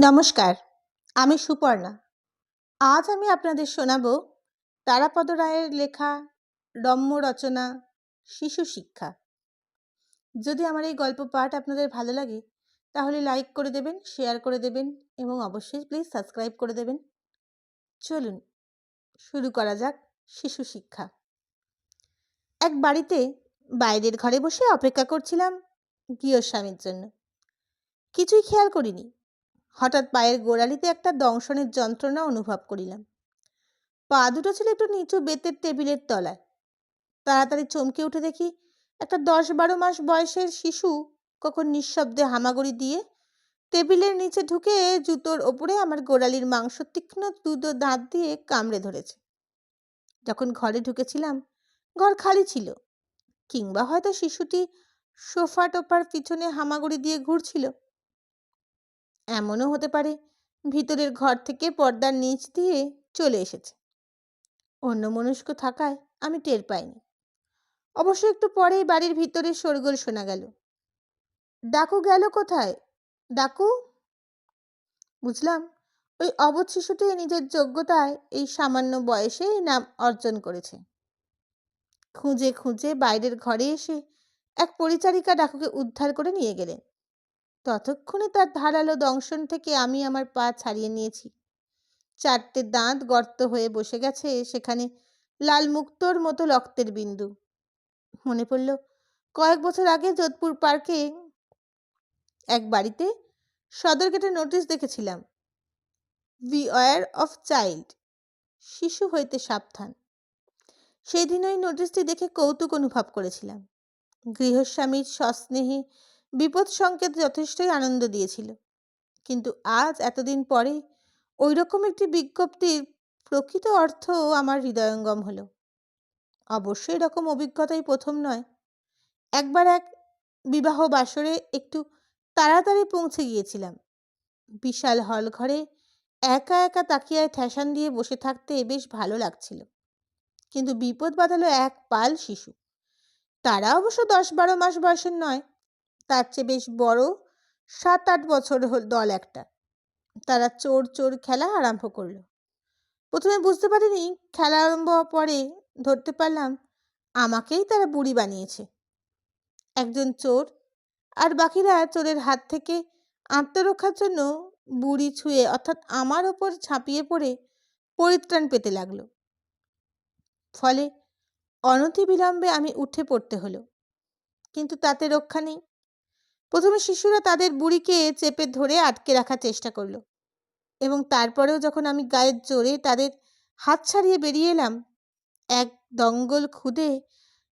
নমস্কার, আমি সুপর্ণা। আজ আমি আপনাদের শোনাব তারাপদ রায়ের লেখা রম্য রচনা শিশু শিক্ষা। যদি আমার এই গল্প পাঠ আপনাদের ভালো লাগে, তাহলে লাইক করে দেবেন শেয়ার করে দেবেন এবং অবশ্যই প্লিজ সাবস্ক্রাইব করে দেবেন। চলুন, শুরু করা যাক শিশু শিক্ষা। এক বাড়িতে বাইরের ঘরে বসে অপেক্ষা করছিলাম গৃহস্বামীর জন্য। কিছুই খেয়াল করিনি। হঠাৎ পায়ের গোড়ালিতে একটা দংশনের যন্ত্রণা অনুভব করিলাম। পা দুটো ছিল একটু নিচু বেতের টেবিলের তলায়। তাড়াতাড়ি চমকে উঠে দেখি একটা দশ বারো মাস বয়সের শিশু কখন নিঃশব্দে হামাগুড়ি দিয়ে টেবিলের নিচে ঢুকে জুতোর ওপরে আমার গোড়ালির মাংস তীক্ষ্ণ দুটো দাঁত দিয়ে কামড়ে ধরেছে। যখন ঘরে ঢুকেছিলাম, ঘর খালি ছিল, কিংবা হয়তো শিশুটি সোফা টোফার পিছনে হামাগুড়ি দিয়ে ঘুরছিল। এমনও হতে পারে, ভিতরের ঘর থেকে পর্দার নিচ দিয়ে চলে এসেছে। অন্য মনস্ক থাকায় আমি টের পাইনি। অবশ্য একটু পরেই বাড়ির ভিতরে শোরগোল শোনা গেল। ডাকু গেল কোথায়? ডাকু? বুঝলাম, ওই অবধ শিশুটি নিজের যোগ্যতায় এই সামান্য বয়সে নাম অর্জন করেছে। খুঁজে খুঁজে বাইরের ঘরে এসে এক পরিচারিকা ডাকুকে উদ্ধার করে নিয়ে গেলেন। ততক্ষণে তার ধারালো দংশন থেকে আমি আমার পা ছাড়িয়ে নিয়েছি। চারটে দাঁত গর্ত হয়ে বসে গেছে সেখানে লাল মুক্তোর মতো রক্তের বিন্দু। মনে পড়ল, কয়েক বছর আগে যোধপুর পার্কে এক বাড়িতে সদর গেটে নোটিশ দেখেছিলাম বি ওয়ার অফ চাইল্ড শিশু হইতে সাবধান। সেই দিন ওই নোটিশটি দেখে কৌতুক অনুভব করেছিলাম। গৃহস্বামীর সস্নেহী বিপদ সংকেত যথেষ্টই আনন্দ দিয়েছিল। কিন্তু আজ এতদিন পরে ওই রকম একটি বিজ্ঞপ্তির প্রকৃত অর্থ আমার হৃদয়ঙ্গম হলো। অবশ্যই এরকম অভিজ্ঞতাই প্রথম নয়। একবার এক বিবাহ বাসরে একটু তাড়াতাড়ি পৌঁছে গিয়েছিলাম। বিশাল হল ঘরে একা একা তাকিয়ায় ঠেসান দিয়ে বসে থাকতে বেশ ভালো লাগছিল। কিন্তু বিপদ বাঁধালো এক পাল শিশু। তারা অবশ্য দশ বারো মাস বয়সের নয়। তার চেয়ে বেশ বড় সাত আট বছর দল একটা। তারা চোর চোর খেলা আরম্ভ করল। প্রথমে বুঝতে পারিনি খেলা আরম্ভ হওয়ার পরে ধরতে পারলাম আমাকেই তারা বুড়ি বানিয়েছে। একজন চোর আর বাকিরা চোরের হাত থেকে আত্মরক্ষার জন্য বুড়ি ছুঁয়ে অর্থাৎ আমার ওপর ঝাঁপিয়ে পড়ে পরিত্রাণ পেতে লাগল। ফলে অনতিবিলম্বে আমি উঠে পড়তে হলো। কিন্তু তাতে রক্ষা নেই। প্রথমে শিশুরা তাদের বুড়িকে চেপে ধরে আটকে রাখার চেষ্টা করল এবং তারপরেও যখন আমি গায়ের জোরে তাদের হাত ছাড়িয়ে বেরিয়ে এলাম, এক দঙ্গল খুদে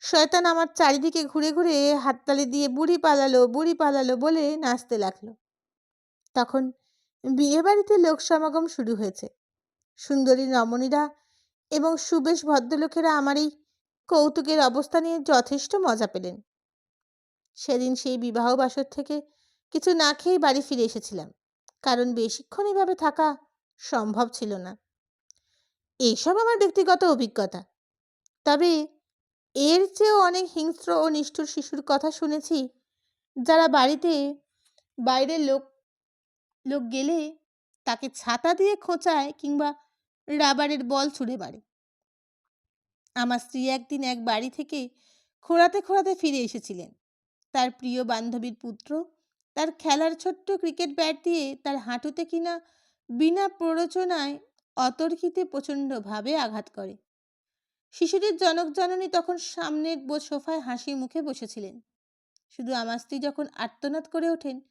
শয়তান আমার চারিদিকে ঘুরে ঘুরে হাততালি দিয়ে বুড়ি পালালো বুড়ি পালালো বলে নাচতে লাগল। তখন বিয়ে বাড়িতে লোক সমাগম শুরু হয়েছে। সুন্দরী রমণীরা এবং সুবেশ ভদ্রলোকেরা আমার এই কৌতুকের অবস্থা নিয়ে যথেষ্ট মজা পেলেন। সেদিন সেই বিবাহ বাসর থেকে কিছু না খেয়েই বাড়ি ফিরে এসেছিলাম। কারণ বেশিক্ষণ এভাবে থাকা সম্ভব ছিল না। এইসব আমার ব্যক্তিগত অভিজ্ঞতা। তবে এর চেয়েও অনেক হিংস্র ও নিষ্ঠুর শিশুর কথা শুনেছি, যারা বাড়িতে বাইরের লোক লোক গেলে তাকে ছাতা দিয়ে খোঁচায় কিংবা রাবারের বল ছুঁড়ে মারে। আমার স্ত্রী একদিন এক বাড়ি থেকে খোঁড়াতে খোঁড়াতে ফিরে এসেছিলেন। তার প্রিয় বান্ধবীর পুত্র। তার খেলার ছোট্ট ক্রিকেট ব্যাট দিয়ে তার হাঁটুতে কিনা বিনা প্ররোচনায় অতর্কিতে প্রচণ্ডভাবে আঘাত করে। শিশুটির জনক জননী তখন সামনের সোফায় হাসি মুখে বসেছিলেন। শুধু আমার স্ত্রী যখন আর্তনাদ করে ওঠেন,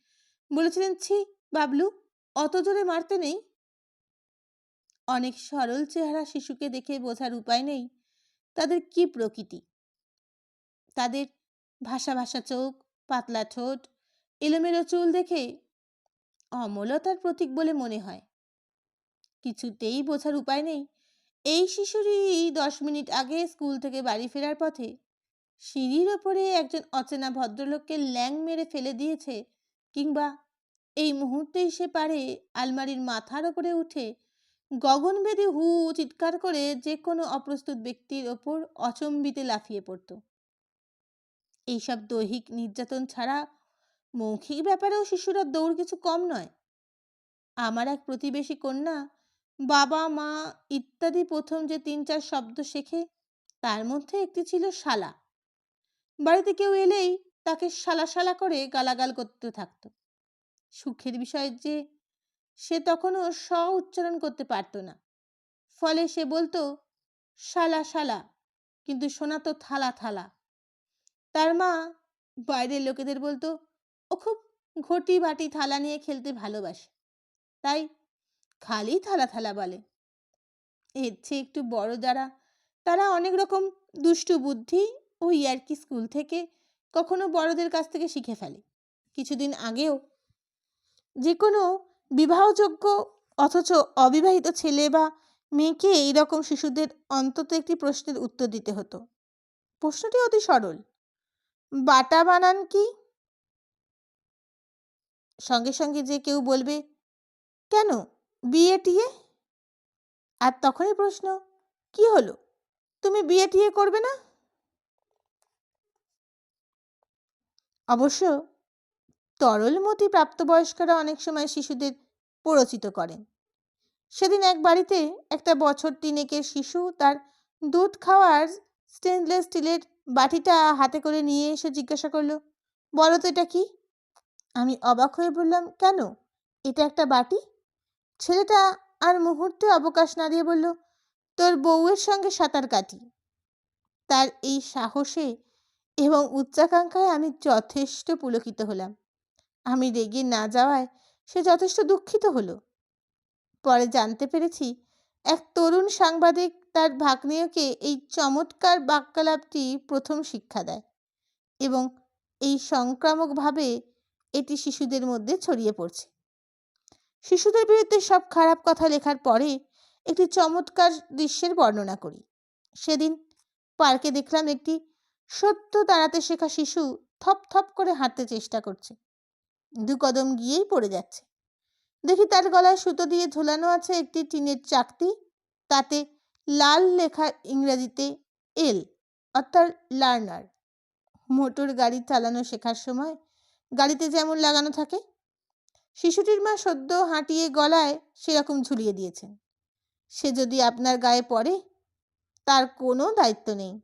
বলেছিলেন, ছি, বাবলু, অত জোরে মারতে নেই? অনেক সরল চেহারা শিশুকে দেখে বোঝার উপায় নেই। তাদের কি প্রকৃতি? তাদের ভাষা ভাষা চোখ, পাতলা ঠোঁট, এলোমেলো চুল দেখে অমলতার প্রতীক বলে মনে হয়। কিছুতেই বোঝার উপায় নেই। এই শিশুরই দশ মিনিট আগে স্কুল থেকে বাড়ি ফেরার পথে সিঁড়ির ওপরে একজন অচেনা ভদ্রলোককে ল্যাং মেরে ফেলে দিয়েছে কিংবা এই মুহূর্তেই সে পারে আলমারির মাথার ওপরে উঠে গগনভেদী হু, চিৎকার করে যে কোনো অপ্রস্তুত ব্যক্তির ওপর অচম্বিতে লাফিয়ে পড়ত। এইসব দৈহিক নির্যাতন ছাড়া মৌখিক ব্যাপারেও শিশুরা দৌড় কিছু কম নয়। আমার এক প্রতিবেশী কন্যা বাবা, মা ইত্যাদি প্রথম যে তিন চার শব্দ শেখে, তার মধ্যে একটি ছিল শালা। বাড়িতে কেউ এলেই তাকে শালা শালা করে গালাগাল করতে থাকতো। সুখের বিষয় যে, সে তখনও স উচ্চারণ করতে পারতো না। ফলে সে বলতো, শালা শালা। কিন্তু শোনাতো থালা থালা। তার মা বাইরের লোকেদের বলতো, ও খুব ঘটি বাটি থালা নিয়ে খেলতে ভালোবাসে। তাই খালি থালা থালা বলে। এর চেয়ে একটু বড় যারা, তারা অনেক রকম দুষ্টু বুদ্ধি ও ইয়ার্কি স্কুল থেকে কখনো বড়দের কাছ থেকে শিখে ফেলে। কিছুদিন আগেও যে কোনো বিবাহযোগ্য অথচ অবিবাহিত ছেলে বা মেয়েকে এইরকম শিশুদের অন্তত একটি প্রশ্নের উত্তর দিতে হতো। প্রশ্নটি অতি সরল। বাটা বানান কি? সঙ্গে সঙ্গে যে কেউ বলবে, কেন? বিয়ে টিয়ে আর তখনই প্রশ্ন, কি হলো? তুমি বিয়ে টিয়ে করবে না? অবশ্য তরলমতি প্রাপ্তবয়স্করা অনেক সময় শিশুদের প্ররোচিত করেন। সেদিন এক বাড়িতে একটা বছর তিনেকের শিশু তার দুধ খাওয়ার স্টেনলেস স্টিলের বাটিটা হাতে করে নিয়ে এসে জিজ্ঞাসা করল, বলো তো এটা কি? আমি অবাক হয়ে বললাম, কেন? এটা একটা বাটি? ছেলেটা আর মুহূর্তে অবকাশ না দিয়ে বলল, তোর বউয়ের সঙ্গে সাঁতার কাটি। তার এই সাহসে এবং উচ্চাকাঙ্ক্ষায় আমি যথেষ্ট পুলকিত হলাম। আমি রেগে না যাওয়ায় সে যথেষ্ট দুঃখিত হলো। পরে জানতে পেরেছি, এক তরুণ সাংবাদিক তার ভাগ্নেয়কে এই চমৎকার বাক্যালাপটি প্রথম শিক্ষা দেয় এবং এই সংক্রামকভাবে এটি শিশুদের মধ্যে ছড়িয়ে পড়ছে। শিশুদের বিরুদ্ধে সব খারাপ কথা লেখার পরে একটি চমৎকার দৃশ্যের বর্ণনা করি। সেদিন পার্কে দেখলাম একটি সত্য দাঁড়াতে শেখা শিশু থপ থপ করে হাঁটতে চেষ্টা করছে। দু কদম গিয়েই পড়ে যাচ্ছে। দেখি তার গলায় সুতো দিয়ে ঝোলানো আছে একটি টিনের চাকতি। তাতে লাল লেখা ইংরেজিতে এল, অর্থাৎ লার্নার। মোটর গাড়ি চালানো শেখার সময় গাড়িতে যেমন লাগানো থাকে, শিশুটির মা সদ্য হাঁটিয়ে গলায় সেরকম ঝুলিয়ে দিয়েছেন। সে যদি আপনার গায়ে পড়ে, তার কোনো দায়িত্ব নেই।